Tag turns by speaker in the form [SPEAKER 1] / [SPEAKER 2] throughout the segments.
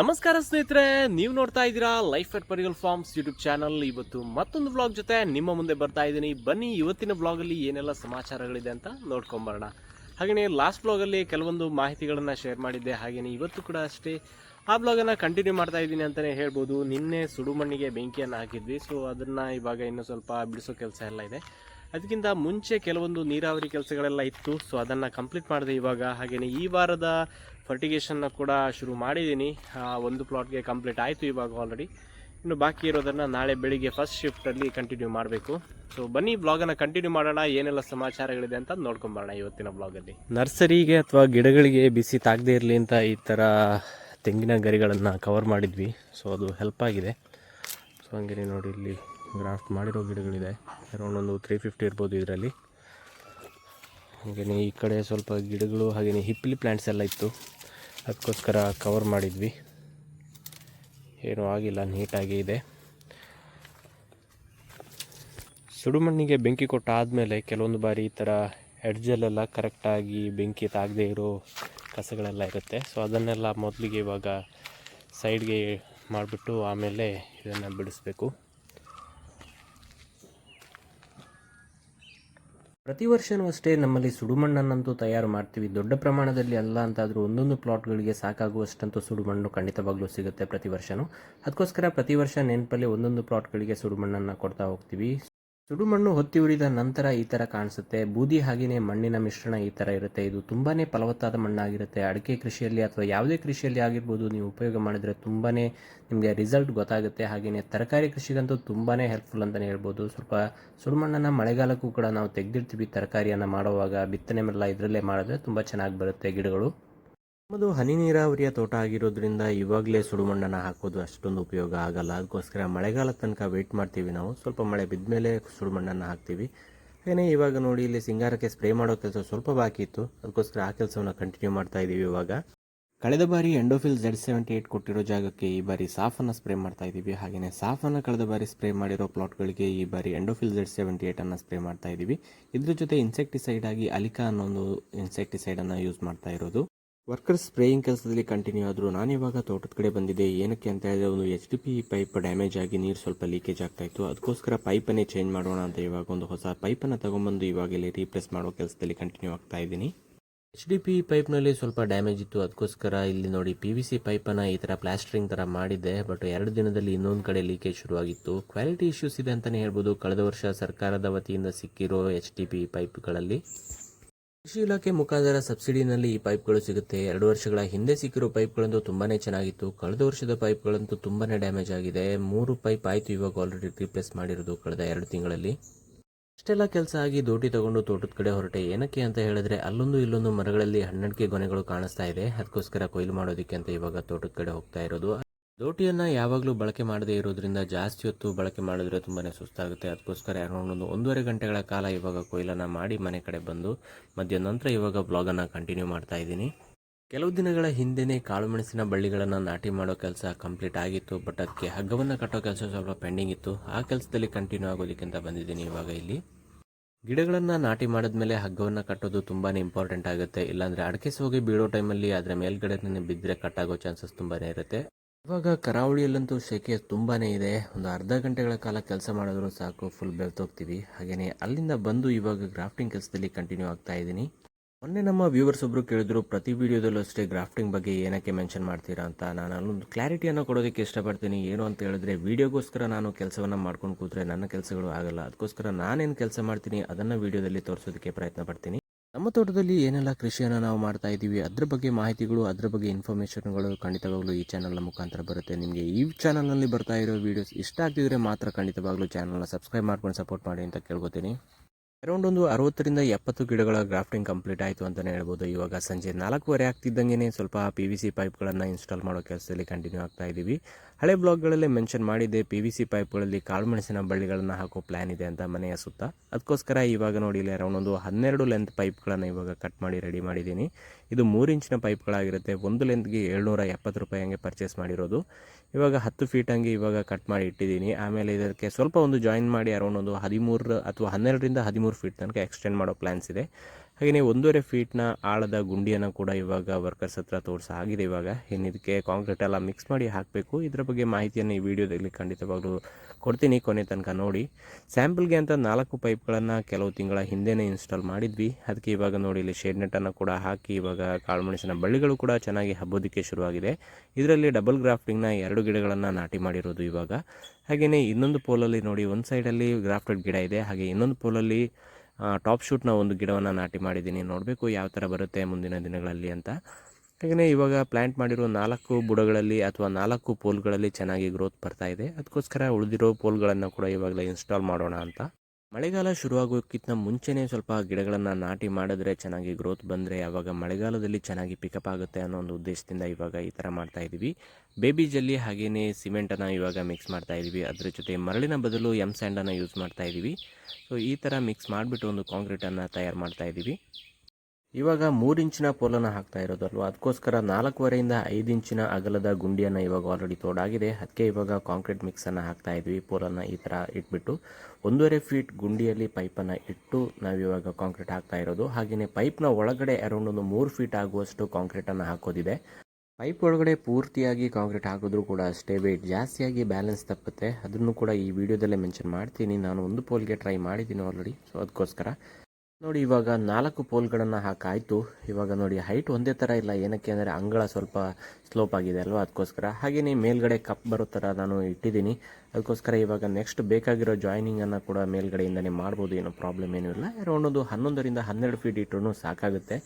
[SPEAKER 1] ನಮಸ್ಕಾರ ಸ್ನೇಹಿತರೆ, ನೀವು ನೋಡ್ತಾ ಇದ್ದೀರಾ life at Parigal farms YouTube channel ಇವತ್ತು ಮತ್ತೊಂದು ವ್ಲಾಗ್ ಜೊತೆ ನಿಮ್ಮ ಮುಂದೆ ಬರ್ತಾ ಇದ್ದೀನಿ. ಬನ್ನಿ, ಇವತ್ತಿನ ವ್ಲಾಗಲ್ಲಿ ಏನೆಲ್ಲ ಸಮಾಚಾರಗಳಿದೆ ಅಂತ ನೋಡ್ಕೊಂಬರೋಣ. ಹಾಗೆಯೇ ಲಾಸ್ಟ್ ವ್ಲಾಗಲ್ಲಿ ಕೆಲವೊಂದು ಮಾಹಿತಿಗಳನ್ನು ಶೇರ್ ಮಾಡಿದ್ದೆ. ಹಾಗೆಯೇ ಇವತ್ತು ಕೂಡ ಅಷ್ಟೇ. ಆ ಬ್ಲಾಗನ್ನು ಕಂಟಿನ್ಯೂ ಮಾಡ್ತಾ ಇದ್ದೀನಿ ಅಂತಲೇ ಹೇಳ್ಬೋದು. ನಿನ್ನೆ ಸುಡುಮಣ್ಣಿಗೆ ಬೆಂಕಿಯನ್ನು ಹಾಕಿದ್ವಿ. ಸೊ ಅದನ್ನು ಇವಾಗ ಇನ್ನೂ ಸ್ವಲ್ಪ ಬಿಡಿಸೋ ಕೆಲಸ ಎಲ್ಲ ಇದೆ. ಅದಕ್ಕಿಂತ ಮುಂಚೆ ಕೆಲವೊಂದು ನೀರಾವರಿ ಕೆಲಸಗಳೆಲ್ಲ ಇತ್ತು. ಸೊ ಅದನ್ನು ಕಂಪ್ಲೀಟ್ ಮಾಡಿದೆ ಇವಾಗ. ಹಾಗೆಯೇ ಈ ವಾರದ ಫರ್ಟಿಗೇಷನ್ನ ಕೂಡ ಶುರು ಮಾಡಿದ್ದೀನಿ ಒಂದು ಪ್ಲಾಟ್ಗೆ ಕಂಪ್ಲೀಟ್ ಆಯಿತು ಇವಾಗ ಆಲ್ರೆಡಿ ಇನ್ನು ಬಾಕಿ ಇರೋದನ್ನು ನಾಳೆ ಬೆಳಿಗ್ಗೆ ಫಸ್ಟ್ ಶಿಫ್ಟಲ್ಲಿ ಕಂಟಿನ್ಯೂ ಮಾಡಬೇಕು. ಸೊ ಬನ್ನಿ ಬ್ಲಾಗನ್ನು ಕಂಟಿನ್ಯೂ ಮಾಡೋಣ. ಏನೆಲ್ಲ ಸಮಾಚಾರಗಳಿದೆ ಅಂತ ನೋಡ್ಕೊಂಬರೋಣ ಇವತ್ತಿನ ಬ್ಲಾಗಲ್ಲಿ ನರ್ಸರಿಗೆ ಅಥವಾ ಗಿಡಗಳಿಗೆ ಬಿಸಿ ತಾಗದೇ ಇರಲಿ ಅಂತ ಈ ಥರ ತೆಂಗಿನ ಗರಿಗಳನ್ನು ಕವರ್ ಮಾಡಿದ್ವಿ. ಸೊ ಅದು ಹೆಲ್ಪ್ ಆಗಿದೆ. ಸೊ ಹಂಗೆ ನೋಡಿ, ಇಲ್ಲಿ ಗ್ರಾಫ್ಟ್ ಮಾಡಿರೋ ಗಿಡಗಳಿದೆ. ಅರೌಂಡ್ ಒಂದು ತ್ರೀ ಫಿಫ್ಟಿ ಇರ್ಬೋದು ಇದರಲ್ಲಿ. ಹಾಗೆಯೇ ಈ ಕಡೆ ಸ್ವಲ್ಪ ಗಿಡಗಳು ಹಾಗೆಯೇ ಹಿಪ್ಪಲಿ ಪ್ಲ್ಯಾಂಟ್ಸ್ ಎಲ್ಲ ಇತ್ತು. ಅದಕ್ಕೋಸ್ಕರ ಕವರ್ ಮಾಡಿದ್ವಿ. ಏನೂ ಆಗಿಲ್ಲ, ನೀಟಾಗಿ ಇದೆ. ಸುಡುಮಣ್ಣಿಗೆ ಬೆಂಕಿ ಕೊಟ್ಟಾದಮೇಲೆ ಕೆಲವೊಂದು ಬಾರಿ ಈ ಥರ ಎಡ್ಜಲ್ಲೆಲ್ಲ ಕರೆಕ್ಟಾಗಿ ಬೆಂಕಿ ತಾಗದೇ ಇರೋ ಕಸಗಳೆಲ್ಲ ಇರುತ್ತೆ. ಸೊ ಅದನ್ನೆಲ್ಲ ಮೊದಲಿಗೆ ಇವಾಗ ಸೈಡ್ಗೆ ಮಾಡಿಬಿಟ್ಟು ಆಮೇಲೆ ಇದನ್ನು ಬಿಡಿಸ್ಬೇಕು. ಪ್ರತಿ ವರ್ಷವೂ ಅಷ್ಟೇ ನಮ್ಮಲ್ಲಿ ಸುಡುಮಣ್ಣನ್ನಂತೂ ತಯಾರು ಮಾಡ್ತೀವಿ. ದೊಡ್ಡ ಪ್ರಮಾಣದಲ್ಲಿ ಅಲ್ಲ ಅಂತಾದರೂ ಒಂದೊಂದು ಪ್ಲಾಟ್ಗಳಿಗೆ ಸಾಕಾಗುವಷ್ಟಂತೂ ಸುಡುಮಣ್ಣು ಖಂಡಿತವಾಗ್ಲೂ ಸಿಗುತ್ತೆ ಪ್ರತಿ ವರ್ಷವೂ ಅದಕ್ಕೋಸ್ಕರ ಪ್ರತಿ ವರ್ಷ ನೆನಪಲ್ಲಿ ಒಂದೊಂದು ಪ್ಲಾಟ್ಗಳಿಗೆ ಸುಡುಮಣ್ಣನ್ನು ಕೊಡ್ತಾ ಹೋಗ್ತೀವಿ. ಸುಡುಮಣ್ಣು ಹೊತ್ತಿ ಉರಿದ ನಂತರ ಈ ಥರ ಕಾಣಿಸುತ್ತೆ. ಬೂದಿ ಹಾಗೆಯೇ ಮಣ್ಣಿನ ಮಿಶ್ರಣ ಈ ಥರ ಇರುತ್ತೆ. ಇದು ತುಂಬಾ ಫಲವತ್ತಾದ ಮಣ್ಣಾಗಿರುತ್ತೆ. ಅಡಿಕೆ ಕೃಷಿಯಲ್ಲಿ ಅಥವಾ ಯಾವುದೇ ಕೃಷಿಯಲ್ಲಿ ಆಗಿರ್ಬೋದು ನೀವು ಉಪಯೋಗ ಮಾಡಿದರೆ ತುಂಬಾ ನಿಮಗೆ ರಿಸಲ್ಟ್ ಗೊತ್ತಾಗುತ್ತೆ. ಹಾಗೆಯೇ ತರಕಾರಿ ಕೃಷಿಗಂತೂ ತುಂಬಾ ಹೆಲ್ಪ್ಫುಲ್ ಅಂತಲೇ ಹೇಳ್ಬೋದು. ಸ್ವಲ್ಪ ಸುಡುಮಣ್ಣನ್ನು ಮಳೆಗಾಲಕ್ಕೂ ಕೂಡ ನಾವು ತೆಗೆದಿರ್ತೀವಿ ತರಕಾರಿಯನ್ನು ಮಾಡುವಾಗ. ಬಿತ್ತನೆ ಎಲ್ಲ ಇದರಲ್ಲೇ ಮಾಡಿದ್ರೆ ತುಂಬ ಚೆನ್ನಾಗಿ ಬರುತ್ತೆ ಗಿಡಗಳು. ನಮ್ಮದು ಹನಿ ನೀರಾವರಿಯ ತೋಟ ಆಗಿರೋದ್ರಿಂದ ಇವಾಗಲೇ ಸುಡುಮಣ್ಣನ್ನು ಹಾಕೋದು ಅಷ್ಟೊಂದು ಉಪಯೋಗ ಆಗಲ್ಲ. ಅದಕ್ಕೋಸ್ಕರ ಮಳೆಗಾಲ ತನಕ ವೆಯ್ಟ್ ಮಾಡ್ತೀವಿ ನಾವು. ಸ್ವಲ್ಪ ಮಳೆ ಬಿದ್ದ ಮೇಲೆ ಸುಡುಮಣ್ಣನ್ನು ಹಾಕ್ತೀವಿ. ಹಾಗೆಯೇ ಇವಾಗ ನೋಡಿ ಇಲ್ಲಿ ಸಿಂಗಾರಕ್ಕೆ ಸ್ಪ್ರೇ ಮಾಡೋ ಕೆಲಸ ಸ್ವಲ್ಪ ಬಾಕಿ ಇತ್ತು. ಅದಕ್ಕೋಸ್ಕರ ಆ ಕೆಲಸವನ್ನು ಕಂಟಿನ್ಯೂ ಮಾಡ್ತಾ ಇದ್ದೀವಿ ಇವಾಗ. ಕಳೆದ ಬಾರಿ ಎಂಡೋಫಿಲ್ ಝೆಡ್ ಸೆವೆಂಟಿ ಏಟ್ ಕೊಟ್ಟಿರೋ ಜಾಗಕ್ಕೆ ಈ ಬಾರಿ ಸಾಫನ್ನು ಸ್ಪ್ರೇ ಮಾಡ್ತಾ ಇದ್ದೀವಿ ಹಾಗೆಯೇ ಸಾಫನ್ನು ಕಳೆದ ಬಾರಿ ಸ್ಪ್ರೇ ಮಾಡಿರೋ ಪ್ಲಾಟ್ಗಳಿಗೆ ಈ ಬಾರಿ ಎಂಡೋಫಿಲ್ ಝೆಡ್ ಸೆವೆಂಟಿ ಏಟನ್ನು ಸ್ಪ್ರೇ ಮಾಡ್ತಾ ಇದ್ದೀವಿ ಇದ್ರ ಜೊತೆ ಇನ್ಸೆಕ್ಟಿಸೈಡ್ ಆಗಿ ಅಲಿಕಾ ಅನ್ನೋ ಒಂದು ಇನ್ಸೆಕ್ಟಿಸೈಡನ್ನು ಯೂಸ್ ಮಾಡ್ತಾ ಇರೋದು. ವರ್ಕರ್ಸ್ ಸ್ಪ್ರೇಯಿಂಗ್ ಕೆಲಸದಲ್ಲಿ ಕಂಟಿನ್ಯೂ ಆದರೂ ನಾನಿವಾಗ ತೋಟದ ಕಡೆ ಬಂದಿದ್ದೆ. ಏನಕ್ಕೆ ಅಂತ ಹೇಳಿದ್ರೆ ಒಂದು H D P pipe damage ಆಗಿ ನೀರು ಸ್ವಲ್ಪ ಲೀಕೇಜ್ ಆಗ್ತಾ ಇತ್ತು. ಅದಕ್ಕೋಸ್ಕರ ಪೈಪನ್ನೇ ಚೇಂಜ್ ಮಾಡೋಣ ಅಂತ ಇವಾಗ ಒಂದು ಹೊಸ ಪೈಪನ್ನು ತಗೊಂಬಂದು ಇವಾಗ ಇಲ್ಲಿ ರೀಪ್ಲೇಸ್ ಮಾಡೋ ಕೆಲಸದಲ್ಲಿ ಕಂಟಿನ್ಯೂ ಆಗ್ತಾ ಇದ್ದೀನಿ. ಎಚ್ ಡಿ ಪಿ ಪೈಪ್ನಲ್ಲಿ ಸ್ವಲ್ಪ ಡ್ಯಾಮೇಜ್ ಇತ್ತು. ಅದಕ್ಕೋಸ್ಕರ ಇಲ್ಲಿ ನೋಡಿ ಪಿ ವಿ ಸಿ ಪೈಪನ್ನು ಈ ಥರ ಪ್ಲಾಸ್ಟರಿಂಗ್ ಥರ ಮಾಡಿದ್ದೆ. ಬಟ್ ಎರಡು ದಿನದಲ್ಲಿ ಇನ್ನೊಂದು ಕಡೆ ಲೀಕೇಜ್ ಶುರುವಾಗಿತ್ತು. ಕ್ವಾಲಿಟಿ ಇಶ್ಯೂಸ್ ಇದೆ ಅಂತಲೇ ಹೇಳ್ಬೋದು. ಕಳೆದ ವರ್ಷ ಸರ್ಕಾರದ ವತಿಯಿಂದ ಸಿಕ್ಕಿರೋ ಎಚ್ ಡಿ ಪಿ ಪೈಪ್ಗಳಲ್ಲಿ ಕೃಷಿ ಇಲಾಖೆ ಮುಖಾಂತರ ಸಬ್ಸಿಡಿನಲ್ಲಿ ಈ ಪೈಪ್ಗಳು ಸಿಗುತ್ತೆ. ಎರಡು ವರ್ಷಗಳ ಹಿಂದೆ ಸಿಕ್ಕಿರೋ ಪೈಪ್ಗಳಂತೂ ತುಂಬಾನೇ ಚೆನ್ನಾಗಿತ್ತು. ಕಳೆದ ವರ್ಷದ ಪೈಪ್ಗಳಂತೂ ತುಂಬಾನೇ ಡ್ಯಾಮೇಜ್ ಆಗಿದೆ. ಮೂರು ಪೈಪ್ ಆಯಿತು ಇವಾಗ ಆಲ್ರೆಡಿ ರಿಪ್ಲೇಸ್ ಮಾಡಿರೋದು ಕಳೆದ ಎರಡು ತಿಂಗಳಲ್ಲಿ. ಅಷ್ಟೆಲ್ಲ ಕೆಲಸ ಆಗಿ ದೋಟಿ ತಗೊಂಡು ತೋಟದ ಕಡೆ ಹೊರಟೆ. ಏನಕ್ಕೆ ಅಂತ ಹೇಳಿದ್ರೆ, ಅಲ್ಲೊಂದು ಇಲ್ಲೊಂದು ಮರಗಳಲ್ಲಿ ಹಣ್ಣಡಿಕೆ ಗೊನೆಗಳು ಕಾಣಿಸ್ತಾ ಇದೆ. ಅದಕ್ಕೋಸ್ಕರ ಕೊಯ್ಲು ಮಾಡೋದಕ್ಕೆ ಅಂತ ಇವಾಗ ತೋಟದ ಕಡೆ ಹೋಗ್ತಾ ಇರೋದು. ದೋಟಿಯನ್ನು ಯಾವಾಗಲೂ ಬಳಕೆ ಮಾಡದೇ ಇರೋದ್ರಿಂದ ಜಾಸ್ತಿ ಹೊತ್ತು ಬಳಕೆ ಮಾಡಿದ್ರೆ ತುಂಬಾ ಸುಸ್ತಾಗುತ್ತೆ. ಅದಕ್ಕೋಸ್ಕರ ಒಂದು ಒಂದೂವರೆ ಗಂಟೆಗಳ ಕಾಲ ಇವಾಗ ಕೊಯ್ಲನ್ನು ಮಾಡಿ ಮನೆ ಕಡೆ ಬಂದು ಮಧ್ಯ ನಂತರ ಇವಾಗ ಬ್ಲಾಗನ್ನು ಕಂಟಿನ್ಯೂ ಮಾಡ್ತಾ ಇದ್ದೀನಿ. ಕೆಲವು ದಿನಗಳ ಹಿಂದೆನೇ ಕಾಳುಮೆಣಸಿನ ಬಳ್ಳಿಗಳನ್ನು ನಾಟಿ ಮಾಡೋ ಕೆಲಸ ಕಂಪ್ಲೀಟ್ ಆಗಿತ್ತು. ಬಟ್ ಅದಕ್ಕೆ ಹಗ್ಗವನ್ನು ಕಟ್ಟೋ ಕೆಲಸ ಸ್ವಲ್ಪ ಪೆಂಡಿಂಗ್ ಇತ್ತು. ಆ ಕೆಲಸದಲ್ಲಿ ಕಂಟಿನ್ಯೂ ಆಗೋದಕ್ಕಿಂತ ಬಂದಿದ್ದೀನಿ ಇವಾಗ ಇಲ್ಲಿ. ಗಿಡಗಳನ್ನು ನಾಟಿ ಮಾಡಿದ್ಮೇಲೆ ಹಗ್ಗವನ್ನು ಕಟ್ಟೋದು ತುಂಬಾ ಇಂಪಾರ್ಟೆಂಟ್ ಆಗುತ್ತೆ. ಇಲ್ಲಾಂದರೆ ಅಡಕೆ ಸೋಗಿ ಬೀಳೋ ಟೈಮಲ್ಲಿ ಅದರ ಮೇಲ್ಗಡೆ ಬಿದ್ದರೆ ಕಟ್ಟಾಗೋ ಚಾನ್ಸಸ್ ತುಂಬಾ ಇರುತ್ತೆ. ಇವಾಗ ಕರಾವಳಿಯಲ್ಲಂತೂ ಸೆಕೆ ತುಂಬಾ ಇದೆ. ಒಂದು ಅರ್ಧ ಗಂಟೆಗಳ ಕಾಲ ಕೆಲಸ ಮಾಡಿದ್ರು ಸಾಕು ಫುಲ್ ಬೆಳ್ತೋಗ್ತೀವಿ ಹಾಗೆಯೇ ಅಲ್ಲಿಂದ ಬಂದು ಇವಾಗ ಗ್ರಾಫ್ಟಿಂಗ್ ಕೆಲಸದಲ್ಲಿ ಕಂಟಿನ್ಯೂ ಆಗ್ತಾ ಇದ್ದೀನಿ. ಮೊನ್ನೆ ನಮ್ಮ ವ್ಯೂವರ್ಸ್ ಒಬ್ರು ಕೇಳಿದ್ರು, ಪ್ರತಿ ವಿಡಿಯೋದಲ್ಲೂ ಅಷ್ಟೇ ಗ್ರಾಫ್ಟಿಂಗ್ ಬಗ್ಗೆ ಏನಕ್ಕೆ ಮೆನ್ಷನ್ ಮಾಡ್ತೀರಾ ಅಂತ? ನಾನು ಅಲ್ಲೊಂದು ಕ್ಲಾರಿಟಿಯನ್ನು ಕೊಡೋದಕ್ಕೆ ಇಷ್ಟಪಡ್ತೀನಿ. ಏನು ಅಂತ ಹೇಳಿದ್ರೆ ವಿಡಿಯೋಗೋಸ್ಕರ ನಾನು ಕೆಲಸವನ್ನು ಮಾಡ್ಕೊಂಡು ಕೂತ್ರೆ ನನ್ನ ಕೆಲಸಗಳು ಆಗಲ್ಲ. ಅದಕ್ಕೋಸ್ಕರ ನಾನೇನು ಕೆಲಸ ಮಾಡ್ತೀನಿ, ಅದನ್ನು ವಿಡಿಯೋದಲ್ಲಿ ತೋರಿಸೋದಕ್ಕೆ ಪ್ರಯತ್ನ ಪಡ್ತೀನಿ. ನಮ್ಮ ತೋಟದಲ್ಲಿ ಏನೆಲ್ಲ ಕೃಷಿಯನ್ನು ನಾವು ಮಾಡ್ತಾ ಇದ್ದೀವಿ, ಅದ್ರ ಬಗ್ಗೆ ಮಾಹಿತಿಗಳು, ಅದ್ರ ಬಗ್ಗೆ ಇನ್ಫಾರ್ಮೇಷನ್ಗಳು ಖಂಡಿತವಾಗ್ಲೂ ಈ ಚಾನಲ್ನ ಮುಖಾಂತರ ಬರುತ್ತೆ. ನಿಮಗೆ ಈ ಚಾನಲ್ನಲ್ಲಿ ಬರ್ತಾ ಇರೋ ವೀಡಿಯೋಸ್ ಇಷ್ಟ ಆಗ್ತಿದ್ರೆ ಮಾತ್ರ ಖಂಡಿತವಾಗ್ಲೂ ಚಾನಲ್ನ ಸಬ್ಸ್ಕ್ರೈಬ್ ಮಾಡ್ಕೊಂಡು ಸಪೋರ್ಟ್ ಮಾಡಿ ಅಂತ ಕೇಳ್ಕೊತೀನಿ. ಅರೌಂಡ್ ಒಂದು ಅರವತ್ತರಿಂದ ಎಪ್ಪತ್ತು ಗಿಡಗಳ ಗ್ರಾಫ್ಟಿಂಗ್ ಕಂಪ್ಲೀಟ್ ಆಯಿತು ಅಂತಲೇ ಹೇಳ್ಬೋದು. ಇವಾಗ ಸಂಜೆ ನಾಲ್ಕೂವರೆ ಆಗ್ತಿದ್ದಂಗೆ ಸ್ವಲ್ಪ ಪಿ ವಿ ಸಿ ಪೈಪ್ಗಳನ್ನು ಇನ್ಸ್ಟಾಲ್ ಮಾಡೋ ಕೆಲಸದಲ್ಲಿ ಕಂಟಿನ್ಯೂ ಆಗ್ತಾ ಇದ್ದೀವಿ ಹಳೆ ಬ್ಲಾಗ್ಗಳಲ್ಲೇ ಮೆನ್ಷನ್ ಮಾಡಿದ್ದೆ ಪಿ ವಿ ಸಿ ಪೈಪ್ಗಳಲ್ಲಿ ಕಾಳುಮೆಣಸಿನ ಬಳ್ಳಿಗಳನ್ನು ಹಾಕೋ ಪ್ಲ್ಯಾನ್ ಇದೆ ಅಂತ ಮನೆಯ ಸುತ್ತ. ಅದಕ್ಕೋಸ್ಕರ ಇವಾಗ ನೋಡಿ ಇಲ್ಲಿ ಅರೌಂಡ್ ಒಂದು ಹನ್ನೆರಡು ಲೆಂತ್ ಪೈಪ್ಗಳನ್ನು ಇವಾಗ ಕಟ್ ಮಾಡಿ ರೆಡಿ ಮಾಡಿದ್ದೀನಿ. ಇದು ಮೂರು ಇಂಚಿನ ಪೈಪ್ಗಳಾಗಿರುತ್ತೆ. ಒಂದು ಲೆಂತ್ಗೆ ಏಳ್ನೂರ ಎಪ್ಪತ್ತು ರೂಪಾಯಿ ಹಂಗೆ ಪರ್ಚೇಸ್ ಮಾಡಿರೋದು. ಇವಾಗ ಹತ್ತು ಫೀಟ್ ಹಂಗೆ ಇವಾಗ ಕಟ್ ಮಾಡಿ ಇಟ್ಟಿದ್ದೀನಿ. ಆಮೇಲೆ ಇದಕ್ಕೆ ಸ್ವಲ್ಪ ಒಂದು ಜಾಯಿನ್ ಮಾಡಿ ಅರೌಂಡ್ ಒಂದು ಹದಿಮೂರು ಅಥವಾ ಹನ್ನೆರಡರಿಂದ ಹದಿಮೂರು ಫೀಟ್ ತನಕ ಎಕ್ಸ್ಟೆಂಡ್ ಮಾಡೋ ಪ್ಲ್ಯಾನ್ಸ್ ಇದೆ. ಹಾಗೆಯೇ ಒಂದೂವರೆ ಫೀಟ್ನ ಆಳದ ಗುಂಡಿಯನ್ನು ಕೂಡ ಇವಾಗ ವರ್ಕರ್ಸ್ ಹತ್ರ ತೋರಿಸ ಆಗಿದೆ ಇವಾಗ. ಇನ್ನು ಇದಕ್ಕೆ ಕಾಂಕ್ರೀಟ್ ಎಲ್ಲ ಮಿಕ್ಸ್ ಮಾಡಿ ಹಾಕಬೇಕು. ಇದರ ಬಗ್ಗೆ ಮಾಹಿತಿಯನ್ನು ಈ ವಿಡಿಯೋದಲ್ಲಿ ಖಂಡಿತವಾಗ್ಲೂ ಕೊಡ್ತೀನಿ ಕೊನೆ ತನಕ ನೋಡಿ. ಸ್ಯಾಂಪಲ್ಗೆ ಅಂತ ನಾಲ್ಕು ಪೈಪ್ಗಳನ್ನು ಕೆಲವು ತಿಂಗಳ ಹಿಂದೆನೇ ಇನ್ಸ್ಟಾಲ್ ಮಾಡಿದ್ವಿ. ಅದಕ್ಕೆ ಇವಾಗ ನೋಡಿ ಇಲ್ಲಿ ಶೇಡ್ ನೆಟ್ಟನ್ನು ಕೂಡ ಹಾಕಿ ಇವಾಗ ಕಾಳುಮೆಣಸಿನ ಬಳ್ಳಿಗಳು ಕೂಡ ಚೆನ್ನಾಗಿ ಹಬ್ಬೋದಕ್ಕೆ ಶುರುವಾಗಿದೆ. ಇದರಲ್ಲಿ ಡಬಲ್ ಗ್ರಾಫ್ಟಿಂಗ್ನ ಎರಡು ಗಿಡಗಳನ್ನು ನಾಟಿ ಮಾಡಿರೋದು ಇವಾಗ. ಹಾಗೆಯೇ ಇನ್ನೊಂದು ಪೋಲಲ್ಲಿ ನೋಡಿ, ಒಂದು ಸೈಡಲ್ಲಿ ಗ್ರಾಫ್ಟೆಡ್ ಗಿಡ ಇದೆ. ಹಾಗೆ ಇನ್ನೊಂದು ಪೋಲಲ್ಲಿ ಟಾಪ್ ಶೂಟ್ನ ಒಂದು ಗಿಡವನ್ನು ನಾಟಿ ಮಾಡಿದ್ದೀನಿ. ನೋಡಬೇಕು ಯಾವ ಥರ ಬರುತ್ತೆ ಮುಂದಿನ ದಿನಗಳಲ್ಲಿ ಅಂತ. ಹಾಗೆಯೇ ಇವಾಗ ಪ್ಲ್ಯಾಂಟ್ ಮಾಡಿರೋ ನಾಲ್ಕು ಬುಡಗಳಲ್ಲಿ ಅಥವಾ ನಾಲ್ಕು ಪೋಲ್ಗಳಲ್ಲಿ ಚೆನ್ನಾಗಿ ಗ್ರೋತ್ ಬರ್ತಾ ಇದೆ. ಅದಕ್ಕೋಸ್ಕರ ಉಳಿದಿರೋ ಪೋಲ್ಗಳನ್ನು ಕೂಡ ಇವಾಗಲೇ ಇನ್ಸ್ಟಾಲ್ ಮಾಡೋಣ ಅಂತ. ಮಳೆಗಾಲ ಶುರುವಾಗೋಕ್ಕಿಂತ ಮುಂಚೆನೇ ಸ್ವಲ್ಪ ಗಿಡಗಳನ್ನು ನಾಟಿ ಮಾಡಿದ್ರೆ ಚೆನ್ನಾಗಿ ಗ್ರೋತ್ ಬಂದರೆ ಆವಾಗ ಮಳೆಗಾಲದಲ್ಲಿ ಚೆನ್ನಾಗಿ ಪಿಕಪ್ ಆಗುತ್ತೆ ಅನ್ನೋ ಒಂದು ಉದ್ದೇಶದಿಂದ ಇವಾಗ ಈ ಥರ ಮಾಡ್ತಾ ಇದ್ದೀವಿ ಬೇಬಿ ಜಲ್ಲಿ ಹಾಗೆಯೇ ಸಿಮೆಂಟನ್ನು ಇವಾಗ ಮಿಕ್ಸ್ ಮಾಡ್ತಾ ಇದ್ದೀವಿ ಅದರ ಜೊತೆ ಮರಳಿನ ಬದಲು ಎಂ ಸ್ಯಾಂಡನ್ನು ಯೂಸ್ ಮಾಡ್ತಾ ಇದ್ದೀವಿ ಸೊ ಈ ಥರ ಮಿಕ್ಸ್ ಮಾಡಿಬಿಟ್ಟು ಒಂದು ಕಾಂಕ್ರೀಟನ್ನು ತಯಾರು ಮಾಡ್ತಾ ಇದ್ದೀವಿ ಇವಾಗ ಮೂರು ಇಂಚಿನ ಪೋಲನ್ನು ಹಾಕ್ತಾ ಇರೋದಲ್ವ? ಅದಕ್ಕೋಸ್ಕರ ನಾಲ್ಕೂವರೆಯಿಂದ ಐದು ಇಂಚಿನ ಅಗಲದ ಗುಂಡಿಯನ್ನು ಇವಾಗ ಆಲ್ರೆಡಿ ತೋಡಾಗಿದೆ. ಅದಕ್ಕೆ ಇವಾಗ ಕಾಂಕ್ರೀಟ್ ಮಿಕ್ಸನ್ನು ಹಾಕ್ತಾ ಇದ್ವಿ. ಪೋಲನ್ನು ಈ ಥರ ಇಟ್ಬಿಟ್ಟು ಒಂದೂವರೆ ಫೀಟ್ ಗುಂಡಿಯಲ್ಲಿ ಪೈಪನ್ನು ಇಟ್ಟು ನಾವಿವಾಗ ಕಾಂಕ್ರೀಟ್ ಹಾಕ್ತಾ ಇರೋದು. ಹಾಗೆಯೇ ಪೈಪ್ನ ಒಳಗಡೆ ಅರೌಂಡ್ ಒಂದು ಮೂರು ಫೀಟ್ ಆಗುವಷ್ಟು ಕಾಂಕ್ರೀಟನ್ನು ಹಾಕೋದಿದೆ. ಪೈಪ್ ಒಳಗಡೆ ಪೂರ್ತಿಯಾಗಿ ಕಾಂಕ್ರೀಟ್ ಹಾಕಿದ್ರೂ ಕೂಡ ಅಷ್ಟೇ. ವೆಯ್ಟ್ ಜಾಸ್ತಿಯಾಗಿ ಬ್ಯಾಲೆನ್ಸ್ ತಪ್ಪುತ್ತೆ. ಅದನ್ನು ಕೂಡ ಈ ವಿಡಿಯೋದಲ್ಲೇ ಮೆನ್ಷನ್ ಮಾಡ್ತೀನಿ. ನಾನು ಒಂದು ಪೋಲ್ಗೆ ಟ್ರೈ ಮಾಡಿದ್ದೀನಿ ಆಲ್ರೆಡಿ ಸೊ ಅದಕ್ಕೋಸ್ಕರ ನೋಡಿ, ಇವಾಗ ನಾಲ್ಕು ಪೋಲ್ಗಳನ್ನು ಹಾಕಾಯಿತು. ಇವಾಗ ನೋಡಿ ಹೈಟ್ ಒಂದೇ ಥರ ಇಲ್ಲ. ಏನಕ್ಕೆ ಅಂದರೆ, ಅಂಗಳ ಸ್ವಲ್ಪ ಸ್ಲೋಪ್ ಆಗಿದೆ ಅಲ್ವಾ? ಅದಕ್ಕೋಸ್ಕರ. ಹಾಗೆಯೇ ಮೇಲ್ಗಡೆ ಕಪ್ ಬರೋ ಥರ ನಾನು ಇಟ್ಟಿದ್ದೀನಿ. ಅದಕ್ಕೋಸ್ಕರ ಇವಾಗ ನೆಕ್ಸ್ಟ್ ಬೇಕಾಗಿರೋ ಜಾಯ್ನಿಂಗನ್ನು ಕೂಡ ಮೇಲ್ಗಡೆಯಿಂದನೇ ಮಾಡ್ಬೋದು. ಏನೋ ಪ್ರಾಬ್ಲಮ್ ಏನೂ ಇಲ್ಲ. ಅರೌಂಡ್ ಒಂದು ಹನ್ನೊಂದರಿಂದ ಹನ್ನೆರಡು ಫೀಟ್ ಇಟ್ಟರು ಸಾಕಾಗುತ್ತೆ.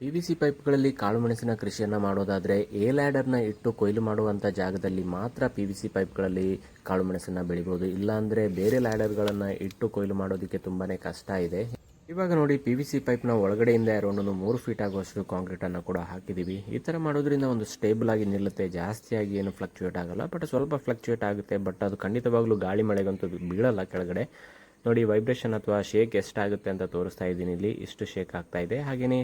[SPEAKER 1] ಪಿ ವಿ ಸಿ ಪೈಪ್ಗಳಲ್ಲಿ ಕಾಳುಮೆಣಸಿನ ಕೃಷಿಯನ್ನು ಮಾಡೋದಾದರೆ ಎ ಲ್ಯಾಡರ್ನ ಇಟ್ಟು ಕೊಯ್ಲು ಮಾಡುವಂಥ ಜಾಗದಲ್ಲಿ ಮಾತ್ರ ಪಿ ವಿ ಸಿ ಪೈಪ್ಗಳಲ್ಲಿ ಕಾಳುಮೆಣಸನ್ನು ಬೆಳಿಬೋದು. ಇಲ್ಲಾಂದರೆ ಬೇರೆ ಲ್ಯಾಡರ್ಗಳನ್ನು ಇಟ್ಟು ಕೊಯ್ಲು ಮಾಡೋದಕ್ಕೆ ತುಂಬಾ ಕಷ್ಟ ಇದೆ. ಇವಾಗ ನೋಡಿ ಪಿ ವಿ ಸಿ ಪೈಪ್ನ ಒಳಗಡೆಯಿಂದ ಒಂದು ಮೂರು ಫೀಟ್ ಆಗುವಷ್ಟು ಕಾಂಕ್ರೀಟನ್ನು ಕೂಡ ಹಾಕಿದ್ದೀವಿ ಈ ಥರ ಮಾಡೋದ್ರಿಂದ ಒಂದು ಸ್ಟೇಬಲ್ ಆಗಿ ನಿಲ್ಲುತ್ತೆ. ಜಾಸ್ತಿಯಾಗಿ ಏನು ಫ್ಲಕ್ಚುಯೇಟ್ ಆಗಲ್ಲ ಬಟ್ ಸ್ವಲ್ಪ ಫ್ಲಕ್ಚುಯೇಟ್ ಆಗುತ್ತೆ. ಬಟ್ ಅದು ಖಂಡಿತವಾಗ್ಲೂ ಗಾಳಿ ಮಳೆಗಂತೂ ಬೀಳಲ್ಲ ಕೆಳಗಡೆ. ನೋಡಿ ವೈಬ್ರೇಷನ್ ಅಥವಾ ಶೇಕ್ ಎಷ್ಟಾಗುತ್ತೆ ಅಂತ ತೋರಿಸ್ತಾ ಇದ್ದೀನಿ ಇಲ್ಲಿ. ಇಷ್ಟು ಶೇಕ್ ಆಗ್ತಾ ಇದೆ. ಹಾಗೆಯೇ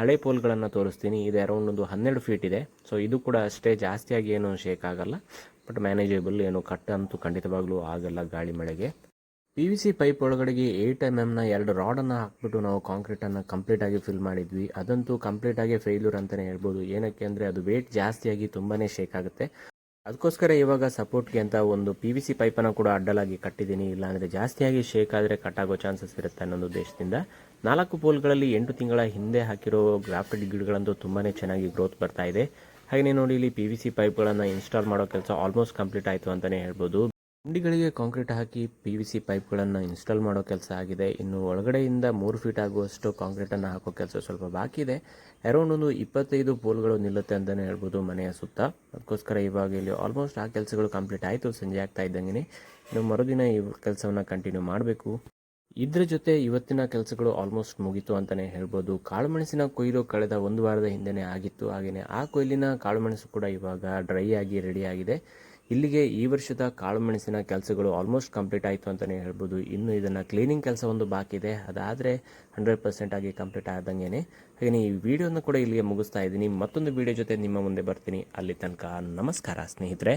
[SPEAKER 1] ಹಳೆ ಪೋಲ್ಗಳನ್ನು ತೋರಿಸ್ತೀನಿ. ಇದು ಅರೌಂಡ್ ಒಂದು ಹನ್ನೆರಡು ಫೀಟ್ ಇದೆ. ಸೊ ಇದು ಕೂಡ ಅಷ್ಟೇ ಜಾಸ್ತಿಯಾಗಿ ಏನು ಶೇಕ್ ಆಗಲ್ಲ. ಬಟ್ ಮ್ಯಾನೇಜೇಬಲ್ ಏನು ಕಟ್ ಅಂತೂ ಖಂಡಿತವಾಗ್ಲೂ ಆಗಲ್ಲ ಗಾಳಿ ಮಳೆಗೆ. ಪಿ ವಿ ಸಿ ಪೈಪ್ ಒಳಗಡೆಗೆ ಏಯ್ಟ್ ಎಂ ಎಮ್ನ ಎರಡು ರಾಡನ್ನು ಹಾಕ್ಬಿಟ್ಟು ನಾವು ಕಾಂಕ್ರೀಟನ್ನು ಕಂಪ್ಲೀಟಾಗಿ ಫಿಲ್ ಮಾಡಿದ್ವಿ. ಅದಂತೂ ಕಂಪ್ಲೀಟಾಗಿ ಫೇಲ್ಯೂರ್ ಅಂತಲೇ ಹೇಳ್ಬೋದು. ಏನಕ್ಕೆ ಅಂದರೆ ಅದು ವೇಟ್ ಜಾಸ್ತಿಯಾಗಿ ತುಂಬಾ ಶೇಕ್ ಆಗುತ್ತೆ. ಅದಕ್ಕೋಸ್ಕರ ಇವಾಗ ಸಪೋರ್ಟ್ಗೆ ಅಂತ ಒಂದು ಪಿ ವಿ ಸಿ ಪೈಪನ್ನು ಕೂಡ ಅಡ್ಡಲಾಗಿ ಕಟ್ಟಿದ್ದೀನಿ. ಇಲ್ಲಾಂದರೆ ಜಾಸ್ತಿಯಾಗಿ ಶೇಕ್ ಆದರೆ ಕಟ್ ಆಗೋ ಚಾನ್ಸಸ್ ಇರುತ್ತೆ ಅನ್ನೋ ಉದ್ದೇಶದಿಂದ. ನಾಲ್ಕು ಪೋಲ್ಗಳಲ್ಲಿ ಎಂಟು ತಿಂಗಳ ಹಿಂದೆ ಹಾಕಿರೋ ಗ್ರಾಫ್ಟೆಡ್ ಗಿಡಗಳಂತೂ ತುಂಬಾ ಚೆನ್ನಾಗಿ ಗ್ರೋತ್ ಬರ್ತಾ ಇದೆ. ಹಾಗೆಯೇ ನೋಡಿ, ಇಲ್ಲಿ ಪಿ ವಿ ಸಿ ಪೈಪ್ಗಳನ್ನು ಇನ್ಸ್ಟಾಲ್ ಮಾಡೋ ಕೆಲಸ ಆಲ್ಮೋಸ್ಟ್ ಕಂಪ್ಲೀಟ್ ಆಯಿತು ಅಂತಲೇ ಹೇಳ್ಬೋದು. ಗುಂಡಿಗಳಿಗೆ ಕಾಂಕ್ರೀಟ್ ಹಾಕಿ ಪಿ ವಿ ಸಿ ಪೈಪ್ಗಳನ್ನು ಇನ್ಸ್ಟಾಲ್ ಮಾಡೋ ಕೆಲಸ ಆಗಿದೆ. ಇನ್ನು ಒಳಗಡೆಯಿಂದ ಮೂರು ಫೀಟ್ ಆಗುವಷ್ಟು ಕಾಂಕ್ರೀಟನ್ನು ಹಾಕೋ ಕೆಲಸ ಸ್ವಲ್ಪ ಬಾಕಿ ಇದೆ. ಅರೌಂಡ್ ಒಂದು ಇಪ್ಪತ್ತೈದು ಪೋಲ್ಗಳು ನಿಲ್ಲುತ್ತೆ ಅಂತಲೇ ಹೇಳ್ಬೋದು ಮನೆಯ ಸುತ್ತ. ಅದಕ್ಕೋಸ್ಕರ ಇವಾಗ ಇಲ್ಲಿ ಆಲ್ಮೋಸ್ಟ್ ಆ ಕೆಲಸಗಳು ಕಂಪ್ಲೀಟ್ ಆಯಿತು. ಸಂಜೆ ಆಗ್ತಾ ಇದ್ದಂಗೆ ಇನ್ನು ಮರುದಿನ ಈ ಕೆಲಸವನ್ನು ಕಂಟಿನ್ಯೂ ಮಾಡಬೇಕು. ಇದರ ಜೊತೆ ಇವತ್ತಿನ ಕೆಲಸಗಳು ಆಲ್ಮೋಸ್ಟ್ ಮುಗೀತು ಅಂತಲೇ ಹೇಳ್ಬೋದು. ಕಾಳುಮೆಣಸಿನ ಕೊಯ್ಲು ಕಳೆದ ಒಂದು ವಾರದ ಹಿಂದೆನೇ ಆಗಿತ್ತು. ಹಾಗೆಯೇ ಆ ಕೊಯ್ಲಿನ ಕಾಳುಮೆಣಸು ಕೂಡ ಇವಾಗ ಡ್ರೈ ಆಗಿ ರೆಡಿ ಆಗಿದೆ. ಇಲ್ಲಿಗೆ ಈ ವರ್ಷದ ಕಾಳುಮೆಣಸಿನ ಕೆಲಸಗಳು ಆಲ್ಮೋಸ್ಟ್ ಕಂಪ್ಲೀಟ್ ಆಯಿತು ಅಂತಲೇ ಹೇಳ್ಬೋದು. ಇನ್ನು ಇದನ್ನು ಕ್ಲೀನಿಂಗ್ ಕೆಲಸ ಒಂದು ಬಾಕಿ ಇದೆ. ಅದಾದರೆ ಹಂಡ್ರೆಡ್ ಪರ್ಸೆಂಟ್ ಆಗಿ ಕಂಪ್ಲೀಟ್ ಆದಂಗೆ ಹಾಗೆ ಈ ವಿಡಿಯೋನ ಕೂಡ ಇಲ್ಲಿಗೆ ಮುಗಿಸ್ತಾ ಇದ್ದೀನಿ. ಮತ್ತೊಂದು ವಿಡಿಯೋ ಜೊತೆ ನಿಮ್ಮ ಮುಂದೆ ಬರ್ತೀನಿ. ಅಲ್ಲಿ ತನಕ ನಮಸ್ಕಾರ ಸ್ನೇಹಿತರೆ.